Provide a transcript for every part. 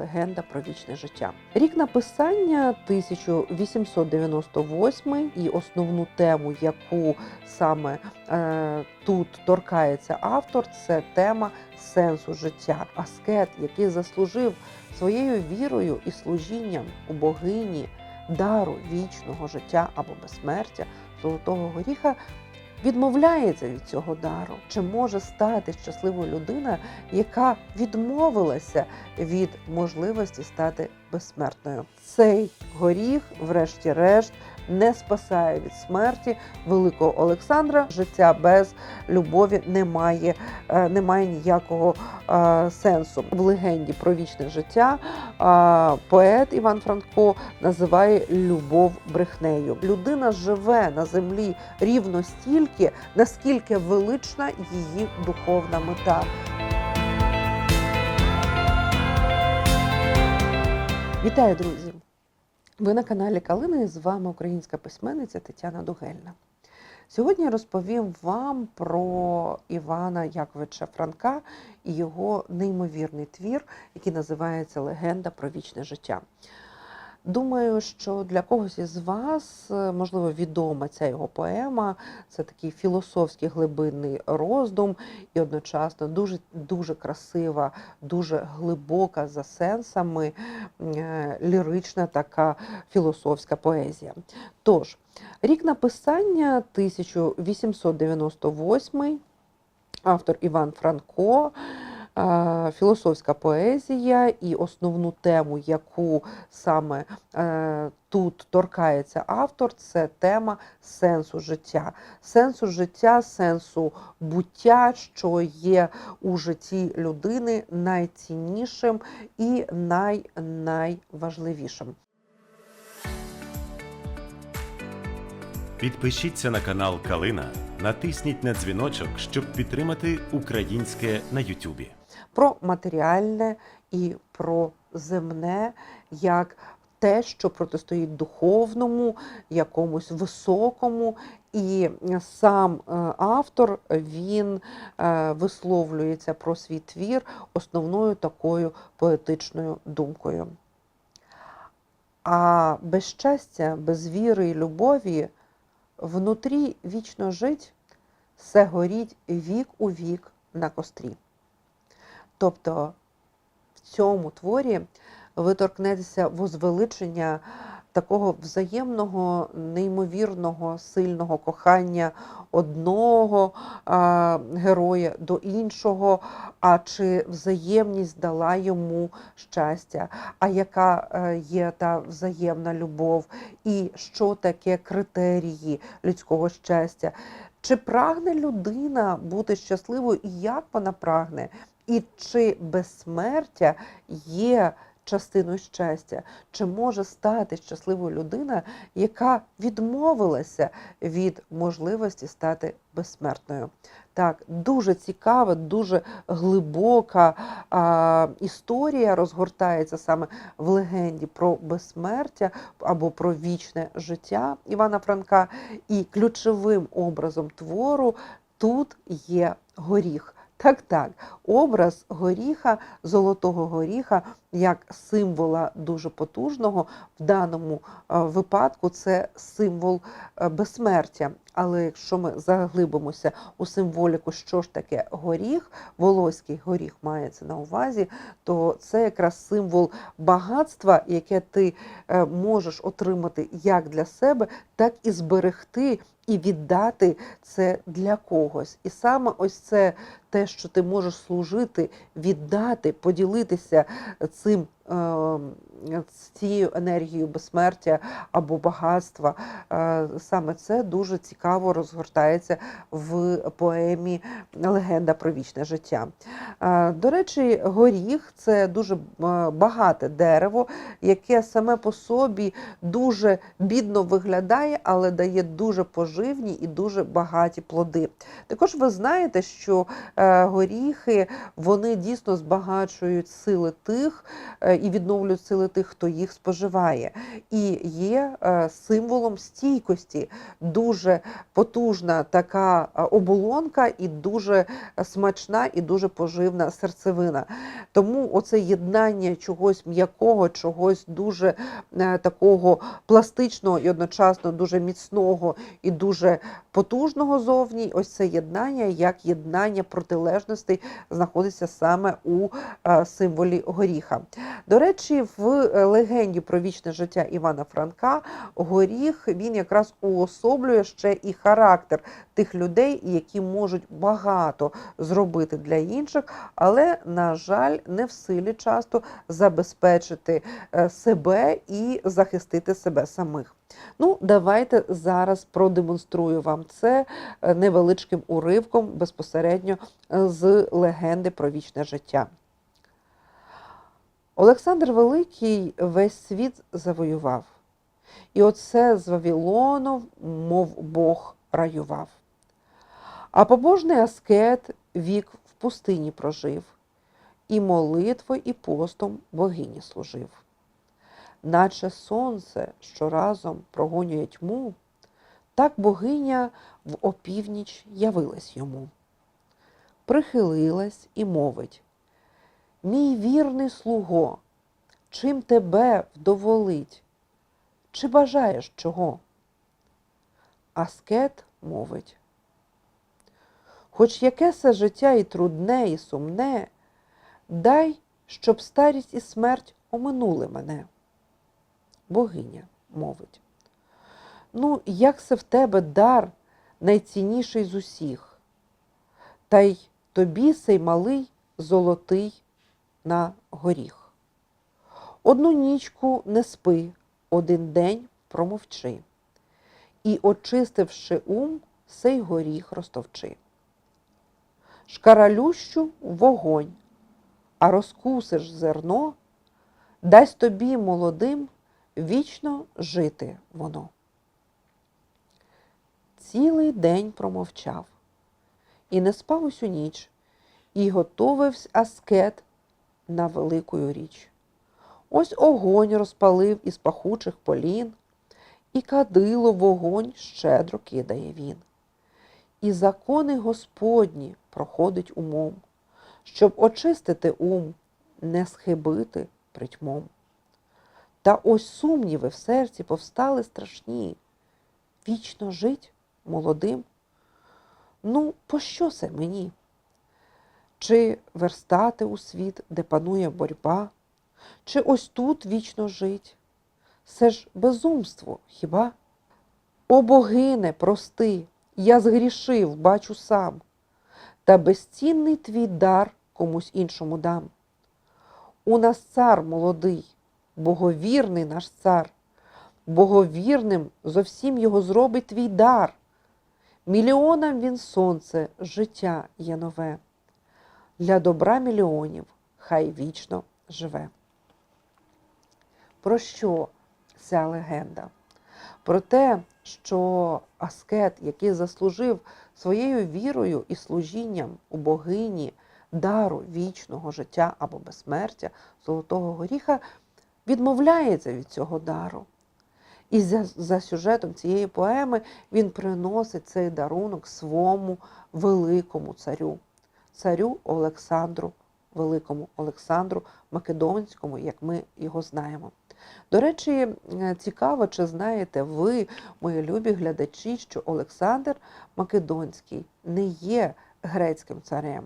Легенда про вічне життя. Рік написання 1898 і основну тему, яку саме е, тут торкається автор, це тема сенсу життя. Аскет, який заслужив своєю вірою і служінням у богині дару вічного життя або безсмертя Золотого Горіха, відмовляється від цього дару. Чи може стати щасливою людина, яка відмовилася від можливості стати безсмертною? Цей горіх, врешті-решт, не спасає від смерті великого Олександра. Життя без любові не має, е, не має ніякого е, сенсу. В легенді про вічне життя е, поет Іван Франко називає любов брехнею. Людина живе на землі рівно стільки, наскільки велична її духовна мета. Вітаю, друзі! Ви на каналі Калина і з вами українська письменниця Тетяна Дугельна. Сьогодні я розповім вам про Івана Яковича Франка і його неймовірний твір, який називається Легенда про вічне життя. Думаю, що для когось із вас, е, можливо, відома ця його поема. Це такий філософський глибинний роздум і одночасно дуже, дуже красива, дуже глибока за сенсами е, лірична така філософська поезія. Тож, рік написання 1898, автор Іван Франко. Філософська поезія і основну тему, яку саме е, тут торкається автор, це тема сенсу життя. Сенсу життя, сенсу буття, що є у житті людини найціннішим і най, найважливішим. Підпишіться на канал Калина, натисніть на дзвіночок, щоб підтримати українське на Ютубі. Про матеріальне і про земне, як те, що протистоїть духовному, якомусь високому. І сам е, автор він е, висловлюється про свій твір основною такою поетичною думкою. А без щастя, без віри і любові внутрі вічно жить, все горіть вік у вік на кострі. Тобто в цьому творі ви торкнетеся возвеличення такого взаємного, неймовірного, сильного кохання одного а, героя до іншого, а чи взаємність дала йому щастя, а яка е, є та взаємна любов, і що таке критерії людського щастя? Чи прагне людина бути щасливою і як вона прагне? І чи безсмертя є частиною щастя? Чи може стати щасливою людина, яка відмовилася від можливості стати безсмертною? Так, дуже цікава, дуже глибока а, історія розгортається саме в легенді про безсмертя або про вічне життя Івана Франка. І ключовим образом твору тут є горіх. Так, так, образ горіха, золотого горіха, як символа дуже потужного, в даному е, випадку це символ е, безсмертя. Але якщо ми заглибимося у символіку, що ж таке горіх, волоський горіх мається на увазі, то це якраз символ багатства, яке ти е, можеш отримати як для себе, так і зберегти і віддати це для когось. І саме ось це те, що ти можеш служити, віддати, поділитися цим. Е, цією енергією безсмертя або багатства. Е, Саме це дуже цікаво розгортається в поемі Легенда про вічне життя. Е, До речі, горіх це дуже багате дерево, яке саме по собі дуже бідно виглядає, але дає дуже поживні і дуже багаті плоди. Також ви знаєте, що горіхи вони дійсно збагачують сили тих, і відновлюють сили тих, хто їх споживає. І є е, символом стійкості, дуже потужна така е, оболонка і дуже смачна і дуже поживна серцевина. Тому оце єднання чогось м'якого, чогось дуже е, такого пластичного і одночасно дуже міцного і дуже потужного зовні. Ось це єднання, як єднання протилежностей знаходиться саме у е, символі горіха. До речі, в е, легенді про вічне життя Івана Франка горіх він якраз уособлює ще і характер тих людей, які можуть багато зробити для інших, але, на жаль, не в силі часто забезпечити е, себе і захистити себе самих. Ну, давайте зараз продемонструю вам це е, невеличким уривком безпосередньо з легенди про вічне життя. Олександр Великий весь світ завоював, і оце з Вавилону, мов Бог раював. А побожний аскет вік в пустині прожив, і молитвою, і постом богині служив. Наче сонце, що разом прогонює тьму, так богиня в опівніч явилась йому. Прихилилась і мовить: Мій вірний слуго, чим тебе вдоволить? Чи бажаєш чого? Аскет мовить. Хоч яке се життя і трудне, і сумне, дай, щоб старість і смерть оминули мене. Богиня мовить. Ну, як се в тебе дар найцінніший з усіх, та й тобі сей малий золотий на горіх. Одну нічку не спи, один день промовчи, і, очистивши ум, сей горіх розтовчи. Шкаралющу вогонь, а розкусиш зерно, дасть тобі молодим вічно жити воно. Цілий день промовчав і не спав усю ніч, і готовився аскет на великою річ. Ось огонь розпалив із пахучих полін, і кадило вогонь щедро кидає він. І закони Господні проходить умом, щоб очистити ум, не схибити притьмом. Та ось сумніви в серці повстали страшні. Вічно жить молодим. Ну, пощо це мені? Чи верстати у світ, де панує борьба, чи ось тут вічно жить? Це ж безумство хіба? О богине, прости, я згрішив, бачу сам, та безцінний твій дар комусь іншому дам. У нас цар молодий, боговірний наш цар, боговірним зовсім його зробить твій дар. Мільйонам він сонце, життя є нове. Для добра мільйонів хай вічно живе. Про що ця легенда? Про те, що аскет, який заслужив своєю вірою і служінням у богині дару вічного життя або безсмертя Золотого Горіха, відмовляється від цього дару. І за, за сюжетом цієї поеми він приносить цей дарунок своєму великому царю, царю Олександру, великому Олександру Македонському, як ми його знаємо. До речі, е, цікаво, чи знаєте ви, мої любі глядачі, що Олександр Македонський не є грецьким царем,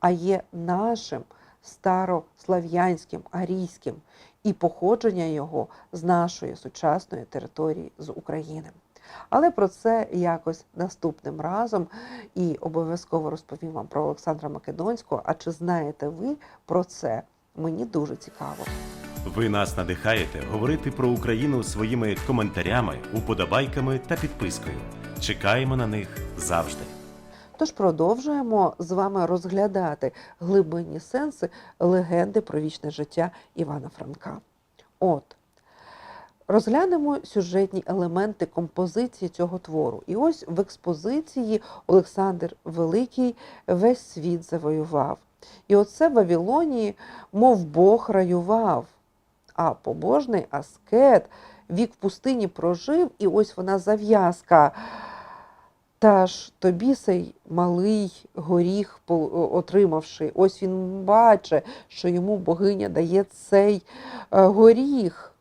а є нашим старослав'янським, арійським, і походження його з нашої сучасної території з України. Але про це якось наступним разом і обов'язково розповім вам про Олександра Македонського. А чи знаєте ви про це? Мені дуже цікаво. Ви нас надихаєте говорити про Україну своїми коментарями, уподобайками та підпискою. Чекаємо на них завжди. Тож продовжуємо з вами розглядати глибинні сенси легенди про вічне життя Івана Франка. От, розглянемо сюжетні елементи композиції цього твору. І ось в експозиції Олександр Великий весь світ завоював. І оце в Вавилонії, мов Бог раював. а побожний аскет вік в пустині прожив, і ось вона зав'язка. Та ж тобі сей малий горіх, отримавши, ось він бачить, що йому богиня дає цей е, горіх.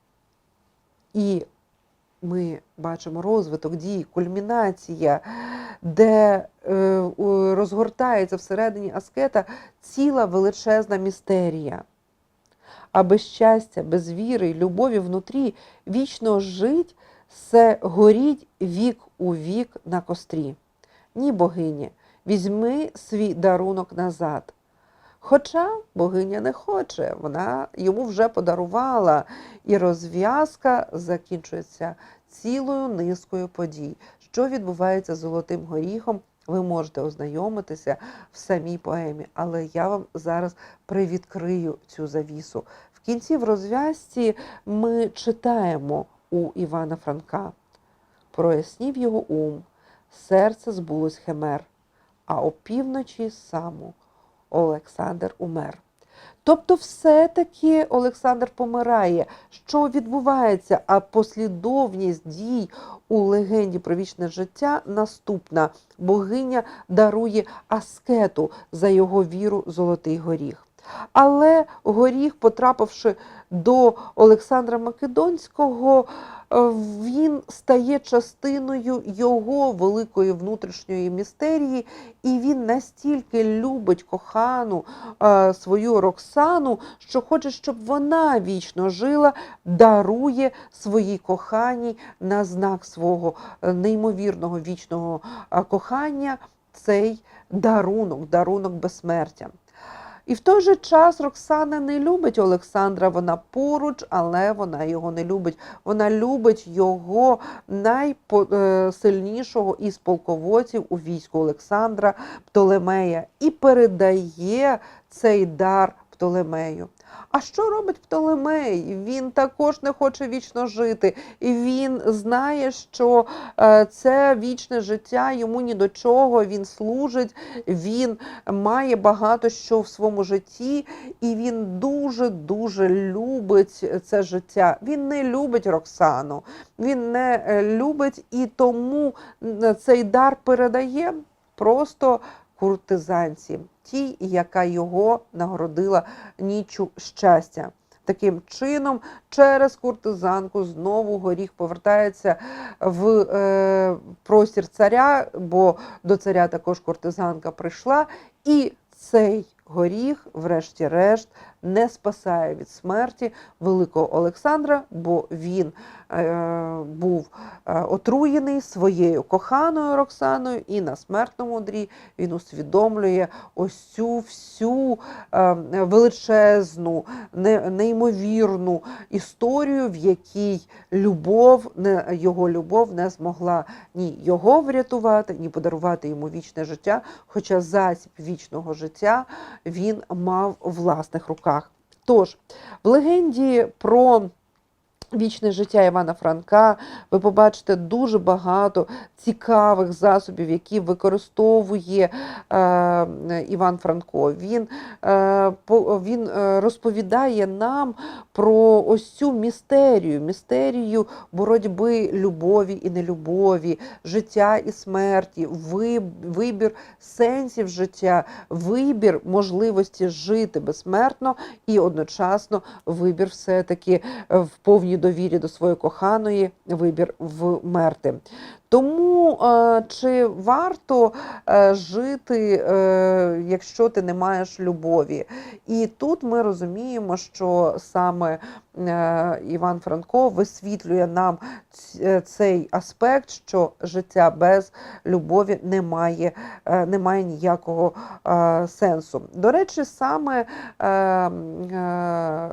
І ми бачимо розвиток дій, кульмінація, де е, розгортається всередині аскета ціла величезна містерія. А без щастя, без віри й любові внутрі вічно жить, се горіть вік у вік на кострі. Ні, богині, візьми свій дарунок назад. Хоча богиня не хоче, вона йому вже подарувала, і розв'язка закінчується цілою низкою подій. Що відбувається з Золотим горіхом, ви можете ознайомитися в самій поемі, але я вам зараз привідкрию цю завісу. В кінці в розв'язці ми читаємо у Івана Франка. Прояснів його ум, серце збулось химер, а опівночі саму Олександр умер. Тобто, все-таки Олександр помирає. Що відбувається? А послідовність дій у легенді про вічне життя наступна. Богиня дарує аскету за його віру Золотий горіх. Але горіх, потрапивши до Олександра Македонського, е, він стає частиною його великої внутрішньої містерії, і він настільки любить кохану е, свою Роксану, що хоче, щоб вона вічно жила, дарує своїй коханій на знак свого е, неймовірного вічного кохання цей дарунок, дарунок безсмертя. І в той же час Роксана не любить Олександра, вона поруч, але вона його не любить. Вона любить його найсильнішого із полководців у війську Олександра Птолемея і передає цей дар Птолемею. А що робить Птолемей? Він також не хоче вічно жити. І він знає, що е, це вічне життя йому ні до чого. Він служить, він має багато що в своєму житті, і він дуже дуже любить це життя. Він не любить Роксану, він не е, любить і тому цей дар передає просто куртизанці, тій, яка його нагородила нічю щастя. Таким чином, через куртизанку знову горіх повертається в е, простір царя, бо до царя також куртизанка прийшла, і цей горіх, врешті-решт, не спасає від смерті великого Олександра, бо він е, був е, отруєний своєю коханою Роксаною, і на смертному одрі він усвідомлює ось цю всю е, величезну, не- неймовірну історію, в якій любов, не, його любов не змогла ні його врятувати, ні подарувати йому вічне життя, хоча засіб вічного життя він мав власних руках. Тож, в легенді про вічне життя Івана Франка ви побачите дуже багато цікавих засобів, які використовує е, Іван Франко. Він, е, по- він е, розповідає нам про ось цю містерію, містерію боротьби любові і нелюбові, життя і смерті, виб- вибір сенсів життя, вибір можливості жити безсмертно і одночасно вибір все-таки е, в повній довірі до своєї коханої, вибір вмерти. Тому е, чи варто е, жити, е, якщо ти не маєш любові? І тут ми розуміємо, що саме Іван Франко висвітлює нам цей аспект, що життя без любові не має, не має ніякого сенсу. До речі, саме е, е,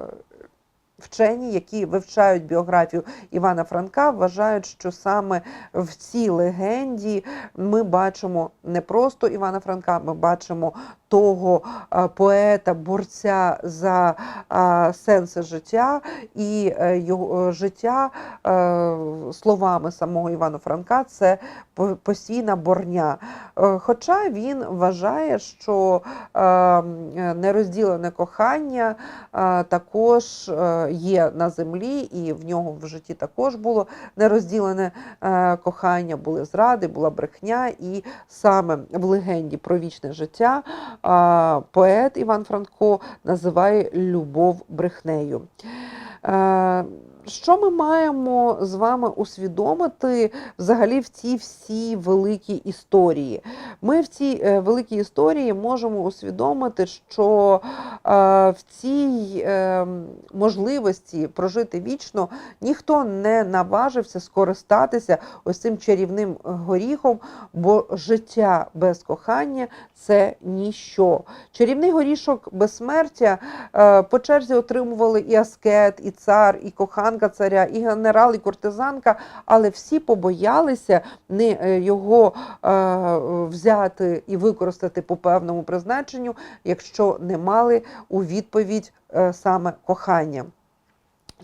вчені, які вивчають біографію Івана Франка, вважають, що саме в цій легенді ми бачимо не просто Івана Франка, ми бачимо того е, поета, борця за е, сенси життя і е, його життя словами самого Івана Франка це постійна борня. Хоча він вважає, що нерозділене кохання також є на землі, і в нього в житті також було нерозділене кохання, були зради, була брехня, і саме в легенді про вічне життя поет Іван Франко називає любов брехнею. Що ми маємо з вами усвідомити взагалі в цій всій великій історії? Ми в цій е, великій історії можемо усвідомити, що е, в цій е, можливості прожити вічно ніхто не наважився скористатися ось цим чарівним горіхом, бо життя без кохання це ніщо. Чарівний горішок безсмертя е, по черзі отримували і аскет, і цар, і коханка царя, і генерал, і кортизанка, але всі побоялися не е, його е, взяти і використати по певному призначенню, якщо не мали у відповідь е, саме кохання.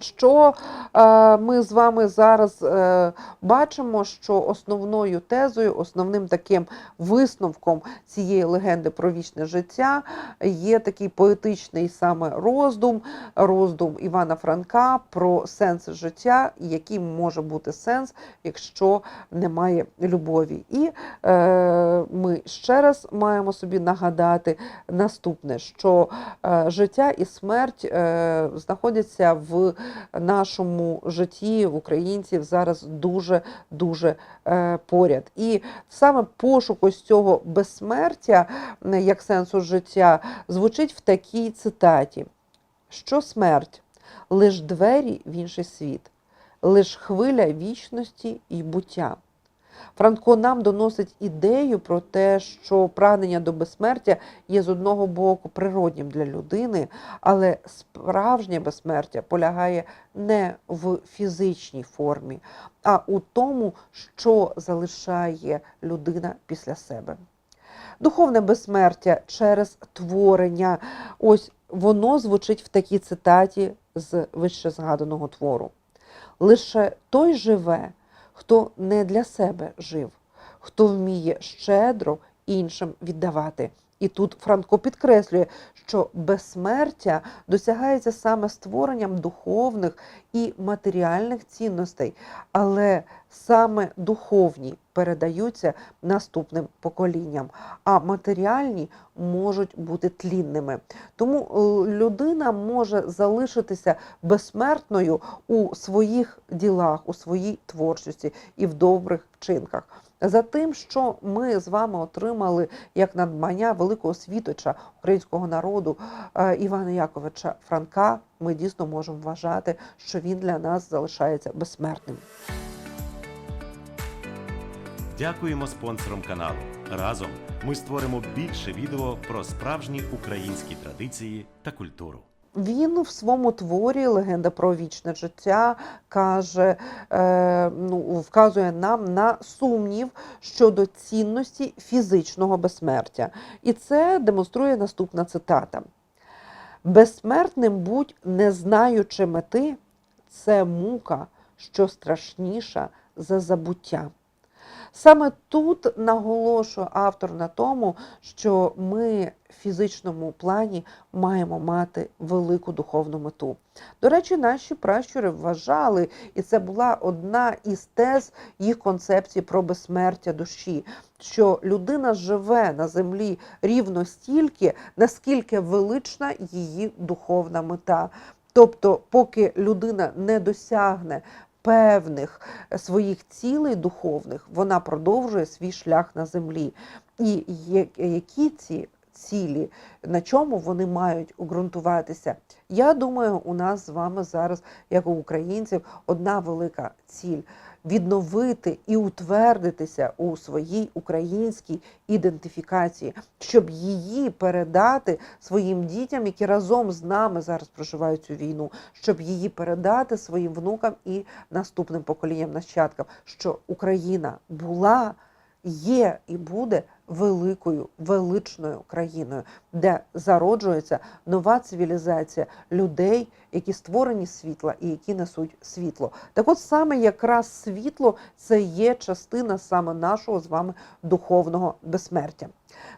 Що е, ми з вами зараз е, бачимо, що основною тезою, основним таким висновком цієї легенди про вічне життя є такий поетичний саме роздум, роздум Івана Франка про сенс життя, і який може бути сенс, якщо немає любові. І е, ми ще раз маємо собі нагадати наступне, що е, життя і смерть знаходяться в нашому житті українців зараз дуже дуже е, поряд. І саме пошук ось цього безсмертя як сенсу життя звучить в такій цитаті: що смерть лиш двері в інший світ, лиш хвиля вічності і буття. Франко нам доносить ідею про те, що прагнення до безсмертя є з одного боку природнім для людини, але справжнє безсмертя полягає не в фізичній формі, а у тому, що залишає людина після себе. Духовне безсмертя через творення. Ось воно звучить в такій цитаті з вище згаданого твору. Лише той живе, хто не для себе жив, хто вміє щедро іншим віддавати. І тут Франко підкреслює, що безсмертя досягається саме створенням духовних і матеріальних цінностей, але саме духовні передаються наступним поколінням, а матеріальні можуть бути тлінними. Тому е, людина може залишитися безсмертною у своїх ділах, у своїй творчості і в добрих вчинках. За тим, що ми з вами отримали як надбання великого світоча українського народу е, Івана Яковича Франка, ми дійсно можемо вважати, що він для нас залишається безсмертним. Дякуємо спонсорам каналу. Разом ми створимо більше відео про справжні українські традиції та культуру. Він в своєму творі Легенда про вічне життя каже, е, ну, вказує нам на сумнів щодо цінності фізичного безсмертя. І це демонструє наступна цитата: Безсмертним будь не знаючи мети, це мука, що страшніша за забуття. Саме тут наголошує автор на тому, що ми в фізичному плані маємо мати велику духовну мету. До речі, наші пращури вважали, і це була одна із тез їх концепції про безсмертя душі, що людина живе на землі рівно стільки, наскільки велична її духовна мета. Тобто, поки людина не досягне певних своїх цілей духовних, вона продовжує свій шлях на землі. І які ці цілі, на чому вони мають ґрунтуватися? Я думаю, у нас з вами зараз, як у українців, одна велика ціль відновити і утвердитися у своїй українській ідентифікації, щоб її передати своїм дітям, які разом з нами зараз проживають цю війну, щоб її передати своїм внукам і наступним поколінням нащадкам, що Україна була. Є і буде великою, величною країною, де зароджується нова цивілізація людей, які створені світла і які несуть світло. Так от саме якраз світло це є частина саме нашого з вами духовного безсмертя.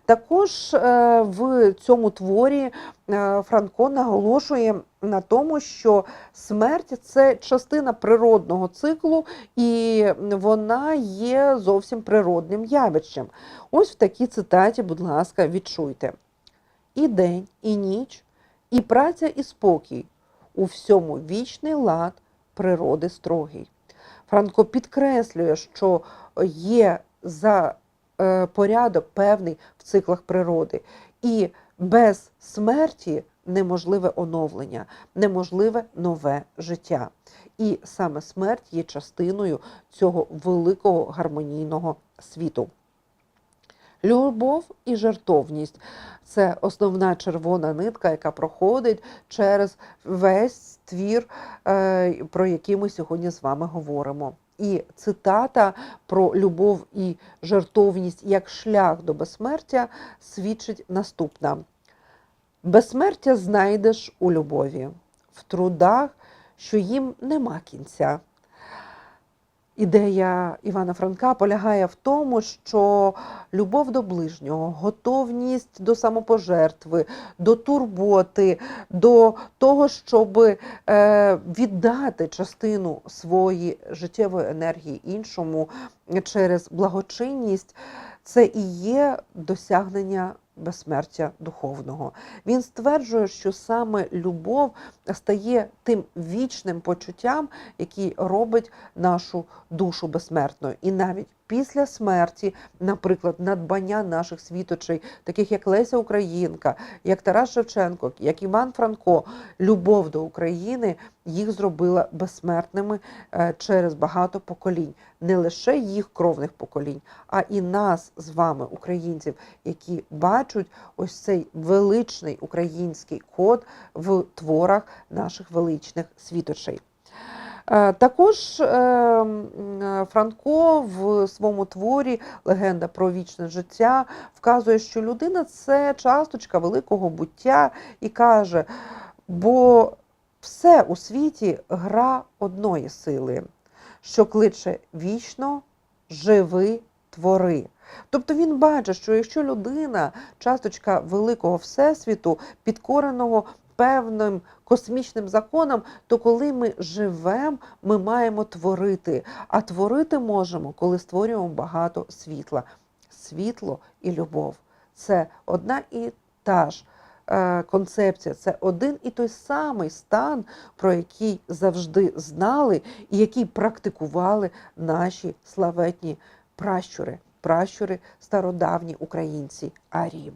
Також е, в цьому творі е, Франко наголошує на тому, що смерть це частина природного циклу, і вона є зовсім природним явищем. Ось в такій цитаті, будь ласка, відчуйте: і день, і ніч, і праця, і спокій у всьому вічний лад природи строгий. Франко підкреслює, що є за порядок певний в циклах природи, і без смерті неможливе оновлення, неможливе нове життя. І саме смерть є частиною цього великого гармонійного світу. Любов і жертовність це основна червона нитка, яка проходить через весь твір, е, про який ми сьогодні з вами говоримо. І цитата про любов і жертовність як шлях до безсмертя свідчить наступна: безсмертя знайдеш у любові, в трудах, що їм нема кінця. Ідея Івана Франка полягає в тому, що любов до ближнього, готовність до самопожертви, до турботи, до того, щоб е, віддати частину своєї життєвої енергії іншому через благочинність, це і є досягнення безсмертя духовного. Він стверджує, що саме любов стає тим вічним почуттям, який робить нашу душу безсмертною. І навіть після смерті, наприклад, надбання наших світочей, таких як Леся Українка, як Тарас Шевченко, як Іван Франко, любов до України їх зробила безсмертними е, через багато поколінь, не лише їх кровних поколінь, а і нас з вами, українців, які бачать ось цей величний український код в творах наших величних світочей. Е, Також е, е, Франко в своєму творі Легенда про вічне життя вказує, що людина це часточка великого буття і каже, бо все у світі гра одної сили, що кличе вічно, живи, твори. Тобто він бачить, що якщо людина часточка великого всесвіту, підкореного певним космічним законам, то коли ми живемо, ми маємо творити. А творити можемо, коли створюємо багато світла. Світло і любов це одна і та ж е, концепція, це один і той самий стан, про який завжди знали і який практикували наші славетні пращури, пращури стародавні українці Арії.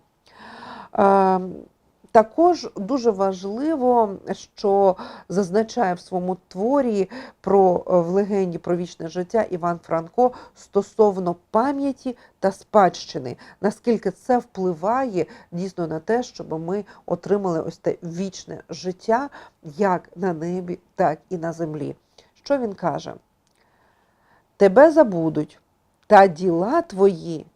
Також дуже важливо, що зазначає в своєму творі про е, в легенді про вічне життя Іван Франко стосовно пам'яті та спадщини, наскільки це впливає дійсно на те, щоб ми отримали ось те вічне життя як на небі, так і на землі. Що він каже? Тебе забудуть, та діла твої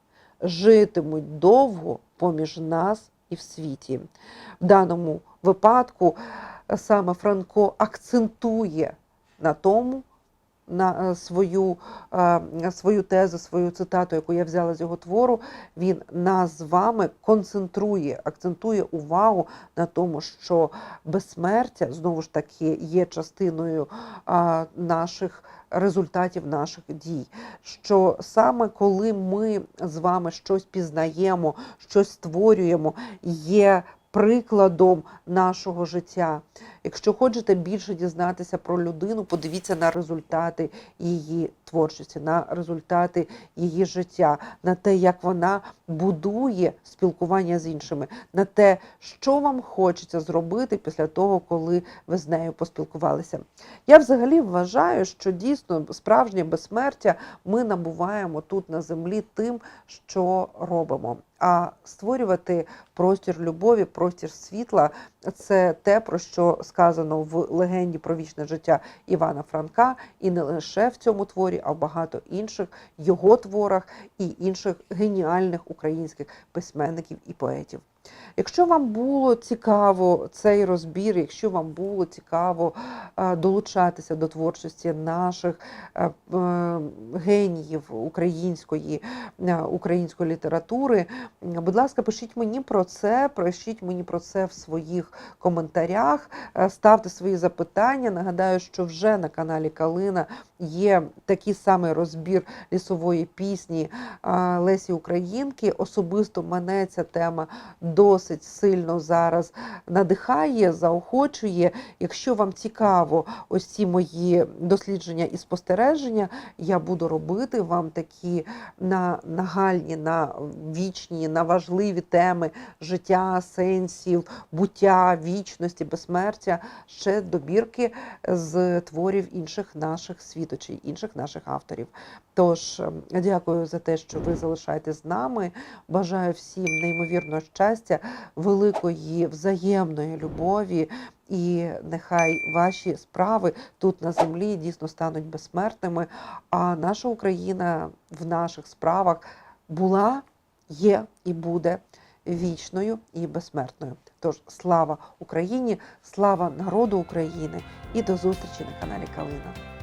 житимуть довго поміж нас і в світі. В даному випадку е, саме Франко акцентує на тому, на е, свою, е, свою тезу, свою цитату, яку я взяла з його твору, він нас з вами концентрує, акцентує увагу на тому, що безсмертя знову ж таки є частиною наших результатів наших дій. Що саме коли ми з вами щось пізнаємо, щось створюємо, є прикладом нашого життя. Якщо хочете більше дізнатися про людину, подивіться на результати її творчості, на результати її життя, на те, як вона будує спілкування з іншими, на те, що вам хочеться зробити після того, коли ви з нею поспілкувалися. Я взагалі вважаю, що дійсно справжнє безсмертя ми набуваємо тут на землі тим, що робимо. А створювати простір любові, простір світла це те, про що сказано в легенді про вічне життя Івана Франка, і не лише в цьому творі, а в багато інших його творах і інших геніальних українських письменників і поетів. Якщо вам було цікаво цей розбір, якщо вам було цікаво е, долучатися до творчості наших е, е, геніїв української, української літератури, будь ласка, пишіть мені про це, пишіть мені про це в своїх коментарях, ставте свої запитання. Нагадаю, що вже на каналі Калина є такий самий розбір лісової пісні Лесі Українки. Особисто мене ця тема досить сильно зараз надихає, заохочує. Якщо вам цікаво ось ці мої дослідження і спостереження, я буду робити вам такі на нагальні, на вічні, на важливі теми життя, сенсів, буття, вічності, безсмертя, ще добірки з творів інших наших світочей, інших наших авторів. Тож ем, дякую за те, що ви залишаєтесь з нами. Бажаю всім неймовірного щастя, великої взаємної любові. І нехай ваші справи тут на землі дійсно стануть безсмертними. А наша Україна в наших справах була, є і буде вічною і безсмертною. Тож слава Україні, слава народу України і до зустрічі на каналі Калина.